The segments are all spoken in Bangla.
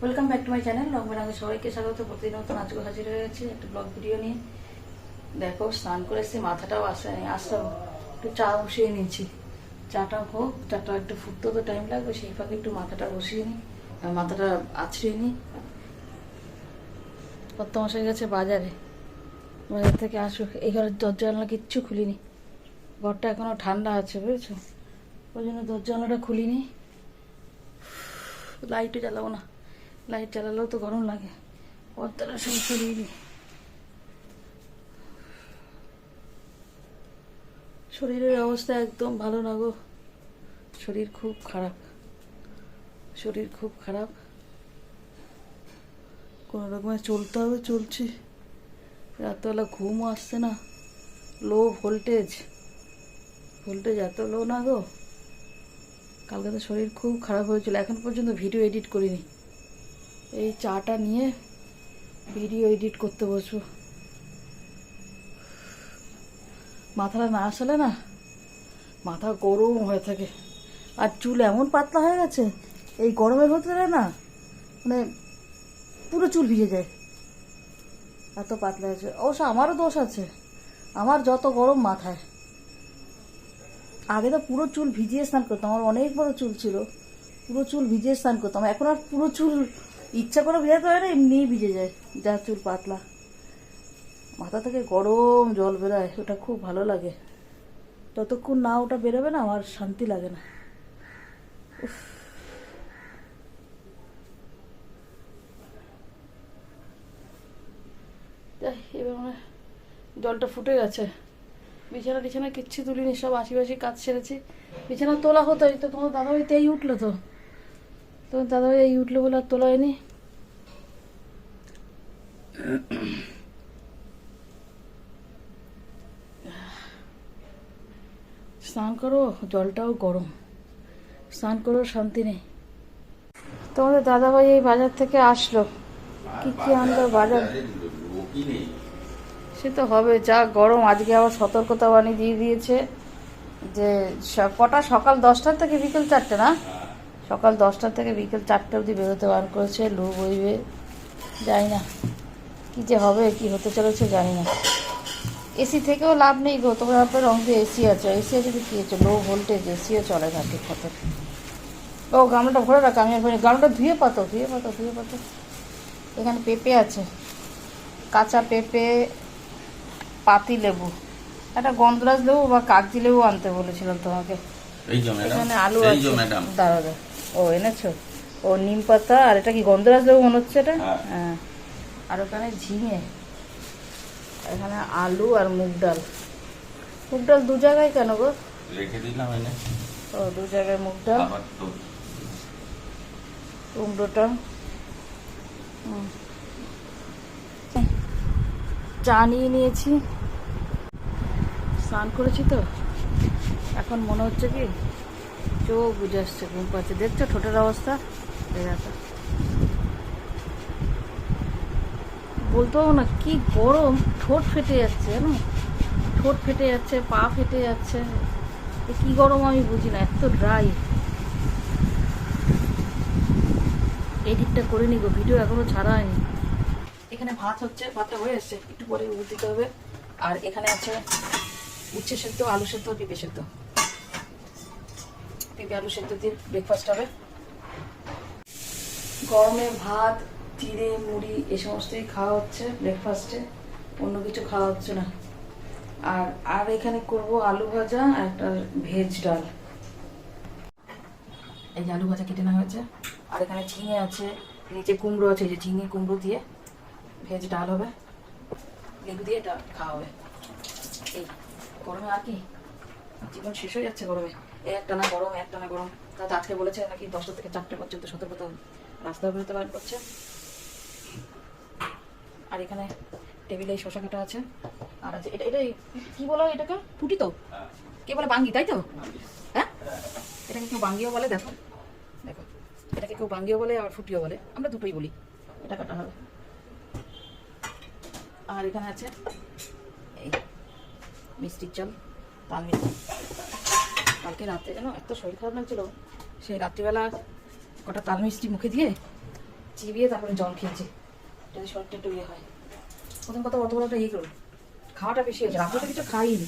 Welcome back to my channel রকমের আগে সবাইকে স্বাগত। প্রতিদিন মতন আজকে হাজির হয়ে গেছি একটা ব্লগ ভিডিও নিয়ে। দেখো, স্নান করে এসেছি, মাথাটাও আসেনি আসলাম, একটু চা বসিয়ে নিয়েছি। চাটা হোক, চাটা একটু ফুটতে তো টাইম লাগবে, সেই ফাঁকে একটু মাথাটা বসিয়ে নিই মাথাটা আছড়িয়ে নিই। মাসে গেছে বাজারে। বাজার থেকে আসুক, এই ঘরের দরজা জানলা কিচ্ছু খুলিনি। ঘরটা এখনও ঠান্ডা আছে, বুঝেছ? ওই জন্য দরজা জানলাটা খুলিনি। লাইটও জ্বালাবো না। লাইট চালালেও তো গরম লাগে। পর্দাটা সব সরিয়ে শরীরের অবস্থা একদম ভালো না গো। শরীর খুব খারাপ। শরীর খুব খারাপ। কোনো রকমে চলতে হবে, চলছি। রাতবেলা ঘুমও আসছে না। লো ভোল্টেজ ভোল্টেজ এত লো না গো। কালকে তো শরীর খুব খারাপ হয়েছিল। এখন পর্যন্ত ভিডিও এডিট করিনি। এই চাটা নিয়ে ভিডিও এডিট করতে বসবো। মাথাটা না আসলে না, মাথা গরম হয়ে থাকে। আর চুল এমন পাতলা হয়ে গেছে, এই গরমের ভেতরে না মানে পুরো চুল ভিজে যায়। এত পাতলা হয়েছে। অবশ্য আমারও দোষ আছে, আমার যত গরম মাথায়। আগে তো পুরো চুল ভিজিয়ে স্নান করতাম, আমার অনেক বড় চুল ছিল। পুরো চুল ভিজিয়ে স্নান করতাম, এখন আর পুরো চুল ইচ্ছা করে ভেজাতে হয় না, এমনিই ভিজে যায়, যা চুল পাতলা। মাথা থেকে গরম জল বেরোয়, ওটা খুব ভালো লাগে। ততক্ষণ না ওটা বেরোবে না, আমার শান্তি লাগে না। উফ। এবার মনে জলটা ফুটে গেছে। বিছানা টিছানা কিচ্ছু তুলিনি, সব আশিপাশি কাজ সেরেছি। বিছানা তোলা হতো তো তোমার দাদা এই উঠল তো। তোমার দাদাভাই এই উঠল বলে আর তোলা হয়নি। স্নান করো, জলটাও গরম। স্নান করো, শান্তি নেই। তোমাদের দাদাভাই এই বাজার থেকে আসলো। কি কি আনলো বাজার? সে তো হবে, যা গরম, আজকে আবার সতর্কতা বাণী দিয়ে দিয়েছে যে কটা সকাল দশটার থেকে বিকেল চারটে না? সকাল দশটা থেকে বিকেল চারটে অবধি বেরোতে বার করেছে লু বইবে জানি না। কি যে হবে কি হতে চলেছে জানি না। এসি থেকেও লাভ নেই গো তোমার আপনার রঙে এসি আছে। এসি আছে তো কি হচ্ছে লো ভোল্টেজ এসিও চলে না ঠিক মতো ও গামলাটা ভরে রাখ আমি একবার গামলাটা ধুয়ে পাতো ধুয়ে পাতো ধুয়ে পাতো। এখানে পেঁপে আছে। কাঁচা পেঁপে পাতি লেবু। একটা গন্ধরাজ লেবু বা কাগজি লেবু আনতে বলেছিলাম তোমাকে। এখানে আলু আছে। দাঁড়া দাঁড়া। ও এনেছো? ও নিম পাতা আর এটা কি গন্ধরাজ লেবু মনে হচ্ছে এটা? হ্যাঁ। হ্যাঁ। আর ওখানে ঝিঙে এখানে আলু আর মুগ ডাল। মুগ ডাল দু জায়গায় কেন গো? রেখে দিলাম এনে। ও দু জায়গায় মুগ ডাল। কুমড়োটা। হুম। চা নিয়ে নিয়েছি। স্নান করেছি তো? এখন মনে হচ্ছে কি চোখ বুঝে আসছে, ঘুম পাচ্ছে। দেখছ ঠোঁটের অবস্থা? বলতে না, কি গরম। ঠোঁট ফেটে যাচ্ছে, জানো? ঠোঁট ফেটে যাচ্ছে, পা ফেটে যাচ্ছে। কি গরম আমি বুঝি না, এত ড্রাই এডিটটা করে নিগো ভিডিও এখনও ছাড়া হয়নি। এখানে ভাত হচ্ছে, ভাতটা হয়ে এসছে। একটু পরে উঠ দিতে হবে। আর এখানে আছে উচ্ছে সেদ্ধ, আলু সেদ্ধ পেঁপে সেদ্ধ। পেঁপে আলু সেদ্ধ দিয়ে ব্রেকফাস্ট হবে। গরমে ভাত, চিড়ে, মুড়ি এ সমস্তই খাওয়া হচ্ছে ব্রেকফাস্টে অন্য কিছু খাওয়া হচ্ছে না। আর আর এখানে করব আলু ভাজা আর একটা ভেজ ডাল। এই যে আলু ভাজা কেটে নেওয়া হয়েছে। আর এখানে ঝিঙে আছে, নিচে কুমড়ো আছে, এই যে ঝিঙে কুমড়ো দিয়ে ভেজ ডাল হবে। লেবু দিয়ে এটা খাওয়া হবে। এই, গরমে আর কি? জীবন শেষ হয়ে যাচ্ছে গরমে। এই একটা না গরম একটা না গরম। তাতে আজকে বলেছে নাকি দশটা থেকে চারটে পর্যন্ত সতর্কতা রাস্তা বেরোতে বারণ করছে। আর এখানে টেবিলে শশা কাটা আছে। আর আছে, এটা এটা কি বলো এটাকে? ফুটি তো? কে বলে বাঙ্গি, তাই তো? হ্যাঁ? এটাকে কেউ বাঙ্গিও বলে, দেখো। দেখো, এটাকে কেউ বাঙ্গিও বলে আবার ফুটিও বলে। আমরা দুটোই বলি, এটা কাটা হবে। আর এখানে আছে এই মিষ্টির চাল, তাল মিষ্টি। কালকে রাত্রে যেন এত শরীর খারাপ লাগছিল, সেই রাত্রিবেলা কটা তাল মিষ্টি মুখে দিয়ে চিবিয়ে তারপরে জল খেয়েছি। যদি শরীরটা একটু ইয়ে হয়। প্রথম কথা অত বড় একটা ইয়ে করুন। খাওয়াটা বেশি হয়েছে, রাত্রে তো কিছু খাইনি।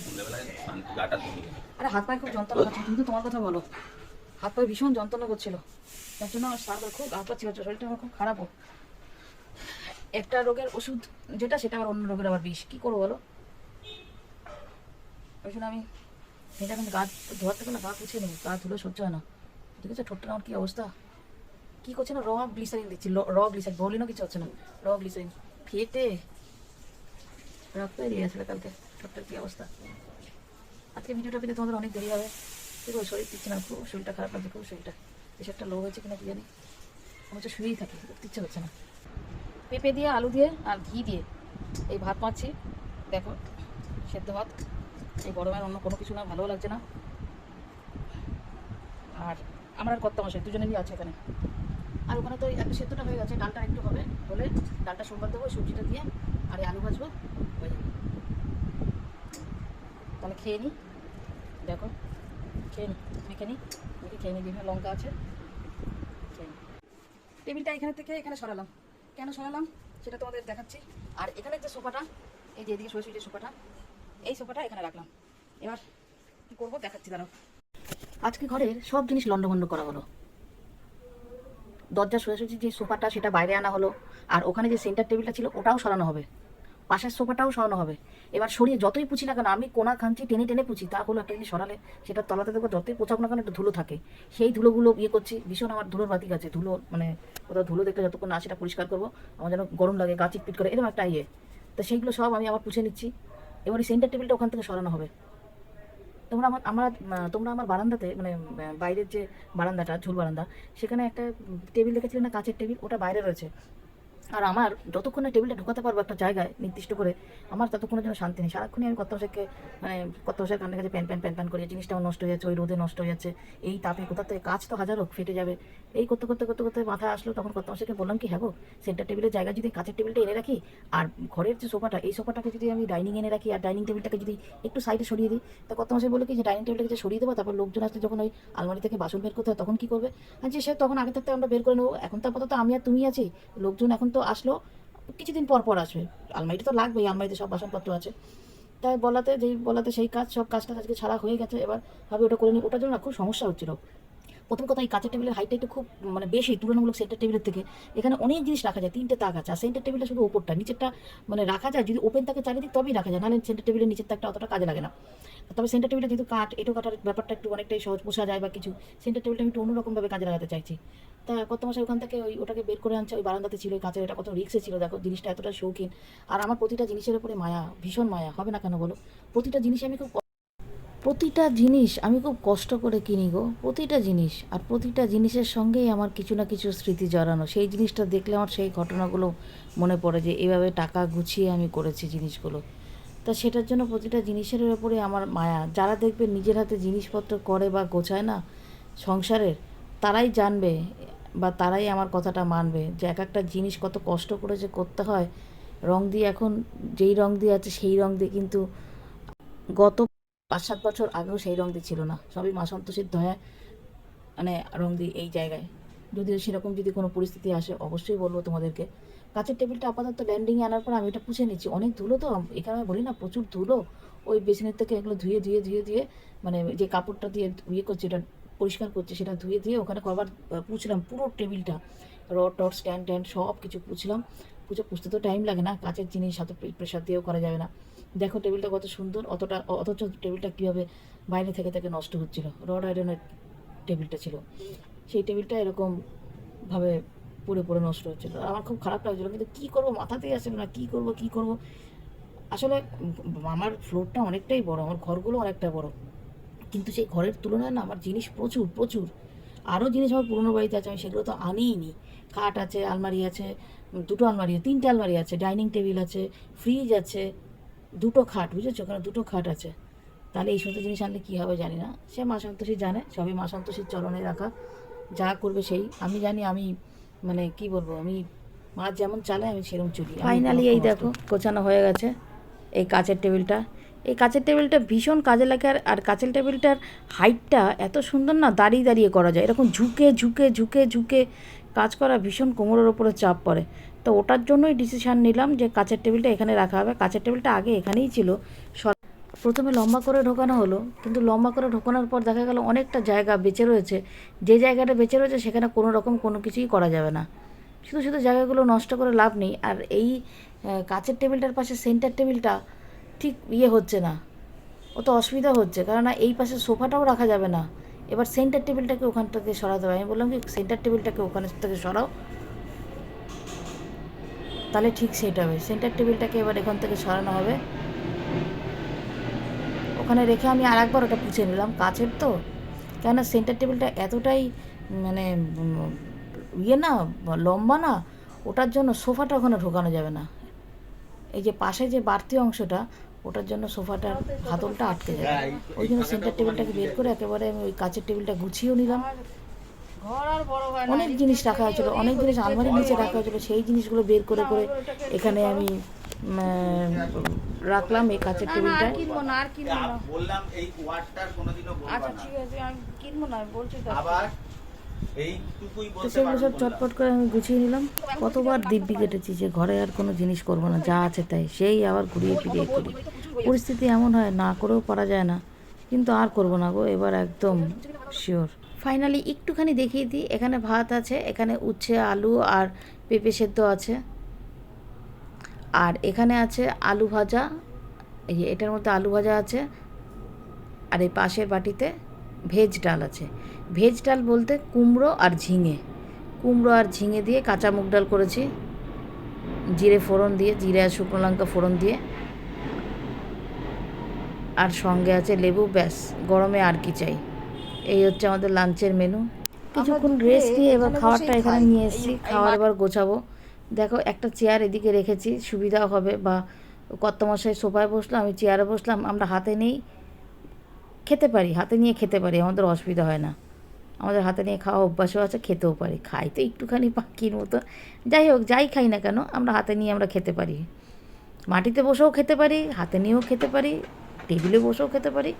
আরে হাত পায়ে খুব যন্ত্রণা করছে, তুমি তো তোমার কথা বলো। হাত পায়ে ভীষণ যন্ত্রণা করছিল। তার জন্য আমার সারবার খুব গা পাচ্ছি হচ্ছে শরীরটা আমার খুব খারাপও একটা রোগের ওষুধ যেটা, সেটা আবার অন্য রোগের আবার বিষ। কি করব বলো? ওই জন্য আমি এটা কিন্তু গা ধোয়ার থেকে না গা পুছিয়ে নেব গা ধুলে সহ্য হয় না। ঠিক আছে ঠোঁটটা আমার কী অবস্থা? কি করছে না? র গ্লিসারিন দিচ্ছি র গ্লিসারিন বলিনও কিছু হচ্ছে না। র গ্লিসারিন ফেটে। রক্ত বেরিয়ে আসলে কালকে, ঠোঁটটার কী অবস্থা? আজকে ভিডিওটা পেতে তোমাদের অনেক দেরি হবে। ঠিক করব শরীর দিচ্ছে না, খুব শরীরটা খারাপ লাগছে, খুব শরীরটা। প্রেশারটা লো হয়েছে কিনা কি জানি? আমি হচ্ছে শুয়েই থাকি উঠতে ইচ্ছে হচ্ছে না। পেঁপে দিয়ে, আলু দিয়ে, আর ঘি দিয়ে। এই ভাত পাচ্ছি দেখো, সেদ্ধ ভাত। এই গরমের অন্য কোনো কিছু না, ভালোও লাগছে না। আর আমার আর কর্তা মশাই দুজনেরই আছে এখানে। আর ওখানে তো একটা সেদ্ধটা হয়ে গেছে, ডালটা একটু হবে হলে ডালটা সোমবার দেবো, সবজিটা দিয়ে আর আলু ভাজবো। হয়ে যাবে। তাহলে খেয়ে নিই দেখো, খেয়ে নিই মেখে নিই খেয়ে নিই বিভিন্ন লঙ্কা আছে। খেয়ে নিই টেবিলটা এখানে থেকে এখানে সরালাম। কেন সরালাম? সেটা তোমাদের দেখাচ্ছি। আর এখানে যে সোফাটা, এই যে এদিকে যে সোফাটা এই সোফাটা এখানে রাখলাম। এবার কি করব দেখাচ্ছি, দাঁড়াও। আজকে ঘরের সব জিনিস লন্ডভন্ড করা হলো। দরজা সোজাসুজি যে সোফাটা সেটা বাইরে আনা হলো, আর ওখানে যে সেন্টার টেবিলটা ছিল ওটাও সরানো হবে। পাশের সোফাটাও সরানো হবে। এবার সরিয়ে যতই পুছি না কেন, আমি কোনা খাঞ্চি টেনে টেনে পুছি, তা হলো একটা জিনিস সরালে, সেটা তলাতে দেখব যতই পোছাক না কেন একটা ধুলো থাকে। সেই ধুলোগুলো ইয়ে করছি, ভীষণ আমার ধুলোর বাতিক আছে, ধুলো মানে কোথাও ধুলো দেখলে যতক্ষণ না, সেটা পরিষ্কার করব। আমার যেন গরম লাগে, গা চিটপিট করে, এরকম একটা ইয়ে। তো সেইগুলো সব আমি আবার পুছে নিচ্ছি। এবার এই সেন্টার টেবিলটা ওখান থেকে সরানো হবে। তোমরা আমার আমার তোমরা আমার বারান্দাতে মানে বাইরের যে বারান্দাটা, ঝুল বারান্দা, সেখানে একটা টেবিল দেখেছিলে না কাঁচের টেবিল ওটা বাইরে রয়েছে। আর আমার যতক্ষণ না টেবিলটা ঢোকাতে পারব একটা জায়গায় নির্দিষ্ট করে, আমার ততক্ষণের জন্য শান্তি নেই। সারাক্ষণই আমি কত বছরকে মানে কত বছর কান্না কাছে প্যান প্যান প্যান প্যান করে জিনিসটা আমার নষ্ট হয়ে যাচ্ছে, ওই রোদে নষ্ট হয়ে যাচ্ছে, এই তাপে কোথা থেকে কাজ তো হাজার হোক, ফেটে যাবে। এই করতে করতে করতে করতে মাথা আসলো, তখন কত বছরকে বললাম কি হ্যাঁ সেন্টার টেবিলের জায়গায় যদি কাঁচের টেবিলটা এনে রাখি, আর ঘরের যে সোফাটা, এই সোফাটাকে যদি আমি ডাইনিং এনে রাখি, আর ডাইনিং টেবিলটাকে যদি একটু সাইডে সরিয়ে দিই, তা কত মাসে বলে কি, যে ডাইনিং টেবিলটাকে যে সরিয়ে দেবো, তারপর লোকজন আসলে যখন ওই আলমারি থেকে বাসন বের করতে হয়, তখন কি করবে? আর যে সে তখন আগে থাকতে আমরা বের করে নেব, এখন তো আপাতত আমি আর তুমি আছি, লোকজন এখন তো আসলো, কিছুদিন পর পর আসবে। আলমারিটা তো লাগবেই, আলমারিতে সব বাসনপত্র আছে। তাই বলাতে যেই, বলাতে সেই কাজ, সব কাজটা আজকে ছাড়া হয়ে গেছে। এবার ভাবে ওটা করে নিই। ওটার জন্য খুব সমস্যা হচ্ছিল। প্রথম কথা এই কাঁচের টেবিলের হাইটটা একটু খুব মানে বেশি তুলনামূলক সেন্টার টেবিলের থেকে, এখানে অনেক জিনিস রাখা যায়, তিনটে তাক আছে, আর সেন্টার টেবিলটা শুধু ওপরটা, নিচেরটা মানে রাখা যায়, যদি ওপেন থাকে চারিদিক তবেই রাখা যায়, নাহলে সেন্টার টেবিলের নিচের তাকটা অতটা কাজে লাগে না। তবে সেন্টার টেবিলটা যেহেতু কাঠ, এটো কাটার ব্যাপারটা একটু অনেকটাই সহজ পোষা যায় বা কিছু সেন্টার টেবিলটা আমি একটু অন্যরকমভাবে কাজে লাগাতে চাইছি। তা কত মাসে ওখান থেকে ওই ওটাকে বের করে আনছে, ওই বারান্দাতে ছিল, ওই কাঁচের এটা কত রিক্সে ছিল, দেখো জিনিসটা এতটা শৌখিন। আর আমার প্রতিটা জিনিসের উপরে মায়া, ভীষণ মায়া, হবে না কেন বলো? প্রতিটা জিনিস আমি খুব প্রতিটা জিনিস আমি খুব কষ্ট করে কিনি গো, প্রতিটা জিনিস। আর প্রতিটা জিনিসের সঙ্গেই আমার কিছু না কিছু স্মৃতি জড়ানো। সেই জিনিসটা দেখলে আমার সেই ঘটনাগুলো মনে পড়ে যে এভাবে টাকা গুছিয়ে আমি করেছি জিনিসগুলো। তা সেটার জন্য প্রতিটা জিনিসের উপরে আমার মায়া। যারা দেখবে নিজের হাতে জিনিসপত্র করে বা গোছায় না সংসারের, তারাই জানবে বা তারাই আমার কথাটা মানবে যে এক একটা জিনিস কত কষ্ট করে যে করতে হয়। রং দিয়ে এখন যেই রং দিয়ে আছে সেই রং দিয়ে কিন্তু গত পাঁচ সাত বছর আগেও সেই রং দিয়ে ছিল না। সবই মা সন্তোষীর দয়ায় মানে রং দিই এই জায়গায়। যদিও সেরকম যদি কোনো পরিস্থিতি আসে, অবশ্যই বলব তোমাদেরকে। কাঁচের টেবিলটা আপাতত ল্যান্ডিংয়ে আনার পর আমি এটা পুষে নিচ্ছি। অনেক ধুলো তো এখানে আমি বলি না, প্রচুর ধুলো। ওই বেসিনের থেকে এগুলো ধুয়ে ধুয়ে ধুয়ে ধুয়ে মানে যে কাপড়টা দিয়ে ইয়ে করছি, এটা পরিষ্কার করছি, সেটা ধুয়ে দিয়ে ওখানে কবার পুছলাম পুরো টেবিলটা। রড টড, স্ট্যান্ড ট্যান্ড সব কিছু পুছলাম। পুজো পুষতে তো টাইম লাগে না, কাঁচের জিনিস সাথে প্রেশার দিয়েও করা যাবে না। দেখো টেবিলটা কত সুন্দর, অতটা অথচ টেবিলটা কীভাবে বাইরে থেকে থেকে নষ্ট হচ্ছিল? রড আয়রনের টেবিলটা ছিল। সেই টেবিলটা এরকম ভাবে পড়ে পড়ে নষ্ট হচ্ছিল। আমার খুব খারাপ লাগছিল, কিন্তু কী করব? মাথাতেই আসছিল না, কী করব কী করব? আসলে আমার ফ্লোরটা অনেকটাই বড়, আমার ঘরগুলো অনেকটা বড়। কিন্তু সেই ঘরের তুলনায় না, আমার জিনিস প্রচুর প্রচুর। আরও জিনিস আমার পুরনো বাড়িতে আছে, আমি সেগুলো তো আনিই নি খাট আছে, আলমারি আছে দুটো আলমারি তিনটে আলমারি আছে ডাইনিং টেবিল আছে ফ্রিজ আছে দুটো খাট বুঝেছ? ওখানে দুটো খাট আছে। তাহলে এই সমস্ত জিনিস আনলে কী হবে জানি না। সে মা সন্তোষী জানে সবই মা সন্তোষীর চরণে রাখা। যা করবে সেই। আমি জানি আমি মানে কি বলব আমি মা যেমন চালায় আমি সেরকম চলি। ফাইনালি এই দেখো গোছানো হয়ে গেছে এই কাচের টেবিলটা। এই কাচের টেবিলটা ভীষণ কাজে লাগে আর- আর কাচের টেবিলটার হাইটটা এত সুন্দর না দাঁড়িয়ে দাঁড়িয়ে করা যায়। এরকম ঝুঁকে ঝুঁকে ঝুঁকে ঝুঁকে কাজ করা ভীষণ কোমরের ওপরে চাপ পড়ে। তো ওটার জন্যই ডিসিশান নিলাম যে কাঁচের টেবিলটা এখানে রাখা হবে। কাঁচের টেবিলটা আগে এখানেই ছিল। প্রথমে লম্বা করে ঢোকানো হলো, কিন্তু লম্বা করে ঢোকানোর পর দেখা গেল অনেকটা জায়গা বেঁচে রয়েছে। যে জায়গাটা বেঁচে রয়েছে সেখানে কোনো রকম কোনো কিছুই করা যাবে না। শুধু শুধু জায়গাগুলো নষ্ট করে লাভ নেই। আর এই কাঁচের টেবিলটার পাশে সেন্টার টেবিলটা ঠিক ইয়ে হচ্ছে না। অত অসুবিধা হচ্ছে। কেননা এই পাশে সোফাটাও রাখা যাবে না। এবার সেন্টার টেবিলটাকে ওখান থেকে সরাতে হবে। আমি বললাম কি সেন্টার টেবিলটাকে ওখানে থেকে সরাও। তাহলে ঠিক সেট হবে। সেন্টার টেবিলটাকে এবার এখান থেকে সরানো হবে। ওখানে রেখে আমি আর একবার ওটা পুছে নিলাম, কাছের তো। কেন সেন্টার টেবিলটা এতটাই মানে ইয়ে না, লম্বা না, ওটার জন্য সোফাটা ওখানে ঢোকানো যাবে না। এই যে পাশে যে বাড়তি অংশটা ওটার জন্য সোফাটার হাতলটা আটকে যাবে ওই জন্য সেন্টার টেবিলটাকে বের করে একেবারে আমি ওই কাচের টেবিলটা গুছিয়েও নিলাম। ঘর আর বড় না অনেক জিনিস রাখা হয়েছিল অনেক জিনিস আলমারির নিচে রাখা হয়েছিল সেই জিনিসগুলো বের করে করে এখানে আমি রাখলাম এই কাচের টেবিলটা কিনবো না আর কিনবো না। বললাম এই ওয়ার্ডটার কোনোদিনও আচ্ছা ঠিক আছে আমি কিনবো না বলছি আবার? তো সেগুলো সব চটপট করে আমি গুছিয়ে নিলাম। কতবার দিব্যি কেটেছি যে ঘরে আর কোনো জিনিস করব না যা আছে তাই। সেই আবার ঘুরিয়ে ফিরিয়ে করি। পরিস্থিতি এমন হয় না করেও পারা যায় না। কিন্তু আর করব না গো এবার একদম শিওর ফাইনালি একটুখানি দেখিয়ে দিই এখানে ভাত আছে এখানে উচ্ছে আলু আর পেঁপে সেদ্ধ আছে। আর এখানে আছে আলু ভাজা এই এটার মধ্যে আলু ভাজা আছে আর এই পাশের বাটিতে ভেজ ডাল আছে। ভেজ ডাল বলতে কুমড়ো আর ঝিঙে। কুমড়ো আর ঝিঙে দিয়ে কাঁচা মুগ ডাল করেছি। জিরে ফোড়ন দিয়ে জিরে আর শুকনো লঙ্কা ফোড়ন দিয়ে। আর সঙ্গে আছে লেবু ব্যাস গরমে আর কি চাই। এই হচ্ছে আমাদের লাঞ্চের মেনু। কিছুক্ষণ রেস্ট নিয়ে এবার খাবারটা এখানে নিয়ে এসেছি। মা- এবার গোছাবো। দেখো একটা চেয়ার এদিকে রেখেছি সুবিধাও হবে বা কর্তমশাই সোফায় বসলাম আমি চেয়ারে বসলাম আমরা হাতে নেই। খেতে পারি, হাতে নিয়ে খেতে পারি, আমাদের অসুবিধা হয় না। আমাদের হাতে নিয়ে খাওয়া অভ্যাসও আছে, খেতেও পারি। খাই তো একটুখানি পাখির মতো। যাই হোক, যাই খাই না কেন, আমরা হাতে নিয়ে আমরা খেতে পারি। মাটিতে বসেও খেতে পারি, হাতে নিয়েও খেতে পারি, টেবিলে বসেও খেতে পারি,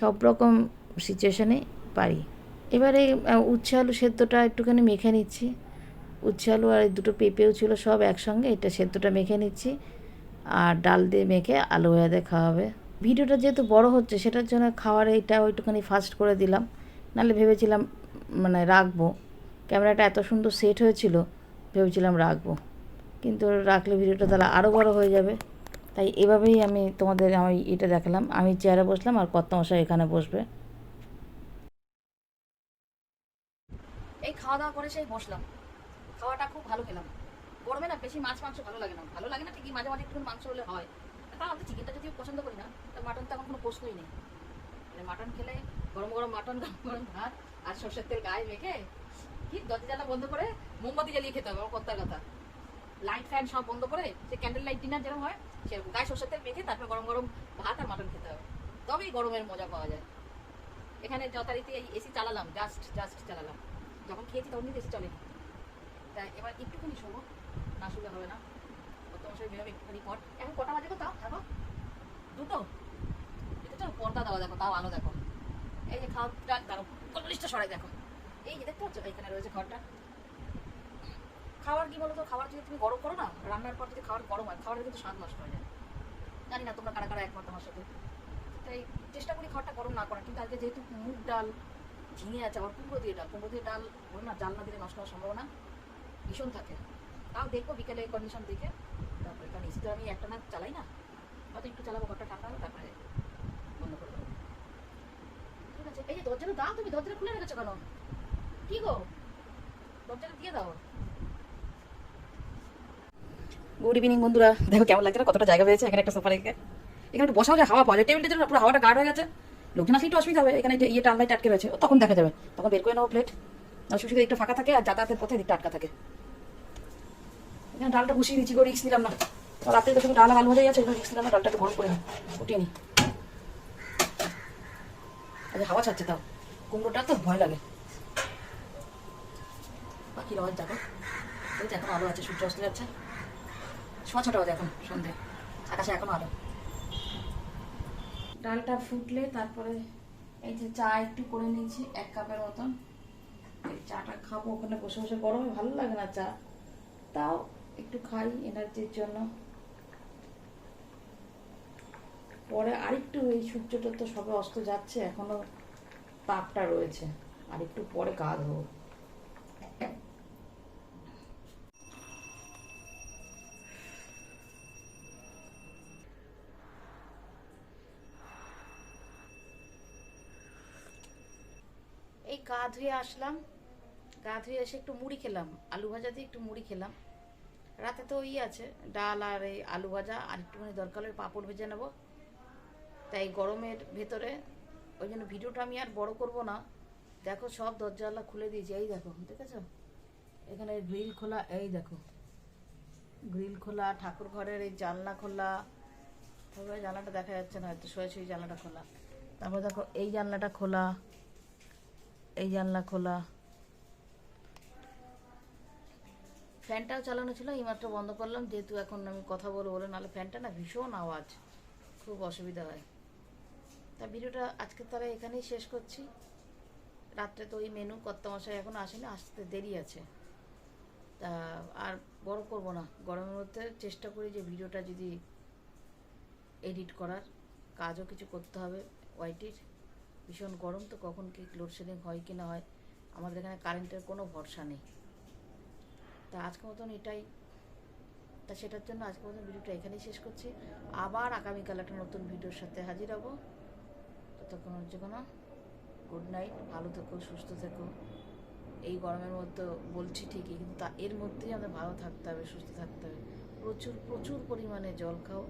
সব রকম সিচুয়েশনে পারি। এবারে উচ্ছে আলু সেদ্ধটা একটুখানি মেখে নিচ্ছি। উচ্ছে আলু আর দুটো পেঁপেও ছিল সব একসঙ্গে, এটা সেদ্ধটা মেখে নিচ্ছি। আর ডাল দিয়ে মেখে আলু দিয়ে খাওয়া হবে। ভিডিওটা যেহেতু বড় হচ্ছে, সেটার জন্য খাওয়ার এইটা একটুখানি ফাস্ট করে দিলাম। নাহলে ভেবেছিলাম মানে রাখব। ক্যামেরাটা এত সুন্দর সেট হয়েছিল, ভেবেছিলাম রাখব। কিন্তু রাখলে ভিডিওটা তাহলে আরও বড় হয়ে যাবে। তাই এভাবেই আমি তোমাদের আমি এটা দেখালাম। আমি চেয়ারে বসলাম আর কর্তমশাই এখানে বসবে। এই খাওয়া দাওয়া করে সেই বসলাম। খাওয়াটা খুব ভালো খেলাম। গরমে না বেশি মাছ মাংস ভালো লাগে না। ভালো লাগে না ঠিকই মাঝে মাঝে একটু মাংস হলে হয়। তা আমি চিকেনটা যদিও পছন্দ করি না মাটন তো এখন কোনো প্রশ্নই নেই। মানে মাটন খেলে গরম গরম মাটন গরম গরম ভাত আর সর্ষের তেল গায়ে মেখে কি দরজা জানলা বন্ধ করে মোমবাতি জ্বালিয়ে খেতে হবে, আমার কথা। লাইট ফ্যান সব বন্ধ করে, সে ক্যান্ডেল লাইট ডিনার যেরকম হয়, সেরকম গায়ে সর্ষের তেল মেখে তারপরে গরম গরম ভাত আর মাটন খেতে হবে। তবেই গরমের মজা পাওয়া যায়। এখানে যথারীতি এই এসি চালালাম জাস্ট জাস্ট চালালাম। যখন খেয়েছি তখন কিন্তু এসি চলে তাই এবার একটুখানি শোনো না শুলে হবে না। মাসের বেরোবে একটুখানি পর। এখন কটা বাজে কোথাও দেখো। দুটো? এটা তো পর্দা দেওয়া, দেখো, তাও আলো, দেখো। এই যে খাওয়াটা দেখো কললিশটা সরাই, দেখো। এই যে দেখতে পাচ্ছ এখানে রয়েছে ঘরটা। খাবার কি বলতো? খাবার যদি তুমি গরম করো না, রান্নার পর যদি খাবার গরম হয় খাবারের কিন্তু স্বাদ নষ্ট হয়ে যায়। জানি না, তোমরা কারা কারা একমত আমার সাথে। তাই চেষ্টা করি খাবারটা গরম না করার, কিন্তু আজকে যেহেতু মুগ ডাল, ঝিঙে আছে, আবার কুমড়ো দিয়ে ডাল। কুমড়ো দিয়ে ডাল, বলো না ডাল না দিলে নষ্ট হওয়ার সম্ভাবনা ভীষণ থাকে। তাও দেখব বিকেলে কন্ডিশন দেখে। তো আমি একটা চালাই না। হয়তো একটু চালাবো, ঘরটা ঠান্ডা তারপরে বন্ধ ঠিক আছে, এই যে দরজাটা দাও তুমি, দরজাটা খুলে রেখেছো কেন? কি গো? দরজাটা দিয়ে দাও। গুড ইভিনিং বন্ধুরা। দেখো কেমন লাগছে না? কতটা জায়গা পেয়েছে? এখানে একটা সোফা রেখে। এখানে একটু বসাও যায় হাওয়া পাওয়া যায়। টেবিলটা যেন পুরো হাওয়াটা গার্ড হয়ে গেছে। লোকজন আসলে একটু অসুবিধা হবে। এখানে যে ইয়েটা আনলাইট আটকে রয়েছে তখন দেখা যাবে। তখন বের করে নেব প্লেট আর শুধু একটু ফাঁকা থাকে আর যাতায়াতের পথে দিকটা আটকা থাকে। এখানে ডালটা বসিয়ে দিচ্ছি গো রিক্স নিলাম না। রাত্রে তো শুধু আলু ভাজাই আছে রিক্স নিলাম না ডালটা একটু গরম করে উঠিয়ে নিই। আচ্ছা হাওয়া ছাড়ছে তাও। কুমড়োটা তো ভয় লাগে। বাকি রওয়াজ দেখো। ওই এখন আলো আছে, সূর্য অস্ত যাচ্ছে। সোয়া ছটা বাজে এখন, সন্ধে। আকাশে এখনও আলো। ডালটা ফুটলে তারপরে এই যে চা একটু করে নিয়েছি, এক কাপের মতন। এই চাটা খাব, ওখানে বসে বসে গরমে ভালো লাগে না চা। তাও একটু খাই এনার্জির জন্য। পরে আরেকটু এই সূর্যটা তো সবে অস্ত যাচ্ছে, এখনও তাপটা রয়েছে। আর একটু পরে গা ধোবো। এই গা ধুয়ে আসলাম। গা ধুয়ে এসে একটু মুড়ি খেলাম। আলু ভাজা দিয়ে একটু মুড়ি খেলাম। রাতে তো ওই আছে, ডাল আর এই আলু ভাজা আর একটুখানি দরকার হলে পাঁপড় ভেজে নেব। তাই গরমের ভেতরে ওই জন্য ভিডিওটা আমি আর বড় করব না। দেখো সব দরজা জানলা খুলে দিয়েছি। এই দেখো, দেখেছ? এখানে গ্রিল খোলা, এই দেখো। গ্রিল খোলা, ঠাকুর ঘরের এই জানলা খোলা। তবে জানলাটা দেখা যাচ্ছে না, হয়তো শুয়ে জানলাটা খোলা। তারপর দেখো, এই জানলাটা খোলা, এই জানলা খোলা। ফ্যানটাও চালানো ছিল এইমাত্র বন্ধ করলাম। যেহেতু এখন আমি কথা বলব বলে, নাহলে ফ্যানটা না ভীষণ আওয়াজ, খুব অসুবিধা হয়। তা ভিডিওটা আজকে তারা এখানেই শেষ করছি। রাত্রে তো ওই মেনু কর্তামশাই এখন আসেনি, আসতে দেরি আছে। তা আর বড় করব না, গরমের মধ্যে চেষ্টা করি যে ভিডিওটা যদি এডিট করার। কাজও কিছু করতে হবে ওয়াইটির ভীষণ গরম তো, কখন কি লোডশেডিং হয় কি না হয়, আমাদের এখানে কারেন্টের কোনো ভরসা নেই। তা আজকের মতন এটাই। তা সেটার জন্য আজকের মতন ভিডিওটা এখানেই শেষ করছি। আবার আগামীকাল একটা নতুন ভিডিওর সাথে হাজির হব। ততক্ষণ হচ্ছে কোনো গুড নাইট ভালো থেকো, সুস্থ থেকো। এই গরমের মধ্যে বলছি ঠিকই, কিন্তু তা, এর মধ্যেই আমাদের ভালো থাকতে হবে, সুস্থ থাকতে হবে। প্রচুর প্রচুর পরিমাণে জল খাও।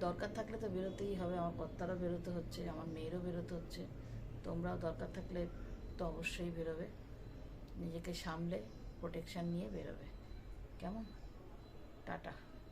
দরকার থাকলে তো বেরোতেই হবে, আমার কর্তারও বেরোতে হচ্ছে, আমার মেয়েরও বেরোতে হচ্ছে। তোমরাও দরকার থাকলে তো অবশ্যই বেরোবে। নিজেকে সামলে প্রোটেকশান নিয়ে বেরোবে। কেমন? টাটা।